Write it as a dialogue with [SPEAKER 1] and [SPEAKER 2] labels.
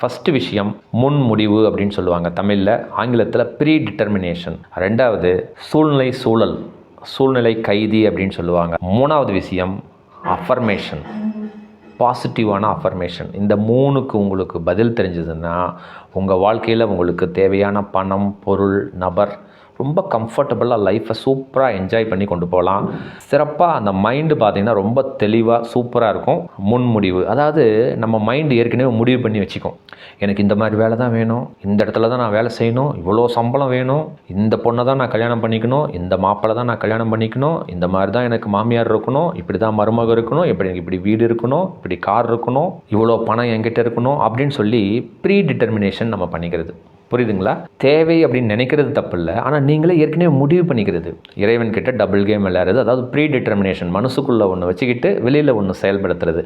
[SPEAKER 1] First விஷயம் முன் முடிவு அப்படின்னு சொல்லுவாங்க. தமிழில் ஆங்கிலத்தில் ப்ரீ டிட்டர்மினேஷன் ரெண்டாவது சூழ்நிலை சூழல் சூழ்நிலை கைதி அப்படின்னு சொல்லுவாங்க. மூணாவது விஷயம் அஃபர்மேஷன் பாசிட்டிவான அஃபர்மேஷன் இந்த மூணுக்கு உங்களுக்கு பதில் தெரிஞ்சதுன்னா உங்கள் வாழ்க்கையில் உங்களுக்கு தேவையான பணம் பொருள் நபர் ரொம்ப கம்ஃபர்டபுளாக லைஃப்பை சூப்பராக என்ஜாய் பண்ணி கொண்டு போகலாம். சிறப்பாக அந்த மைண்டு பார்த்திங்கன்னா ரொம்ப தெளிவாக சூப்பராக இருக்கும். முன்முடிவு. அதாவது நம்ம மைண்டு ஏற்கனவே முடிவு பண்ணி வச்சுக்கும். எனக்கு இந்த மாதிரி வேலை தான் வேணும். இந்த இடத்துல தான் நான் வேலை செய்யணும். இவ்வளோ சம்பளம் வேணும். இந்த பொண்ணை தான் நான் கல்யாணம் பண்ணிக்கணும். இந்த மாப்பிள்ளை தான் நான் கல்யாணம் பண்ணிக்கணும். இந்த மாதிரி தான் எனக்கு மாமியார் இருக்கணும். இப்படி தான் மருமக இருக்கணும். இப்படி எனக்கு இப்படி வீடு இருக்கணும். இப்படி கார் இருக்கணும். இவ்வளோ பணம் என்கிட்ட இருக்கணும் அப்படின்னு சொல்லி ப்ரீ டிட்டர்மினேஷன் நம்ம பண்ணிக்கிறது. புரியுதுங்களா? தேவை அப்படின்னு நினைக்கிறது தப்பு இல்லை ஆனால் நீங்களே ஏற்கனவே முடிவு பண்ணிக்கிறது. இறைவன் கிட்ட டபுள் கேம் விளையாடுறது அதாவது ப்ரீ டிட்டர்மினேஷன் மனசுக்குள்ளே ஒன்று வச்சுக்கிட்டு வெளியில் ஒன்று செயல்படுத்துறது.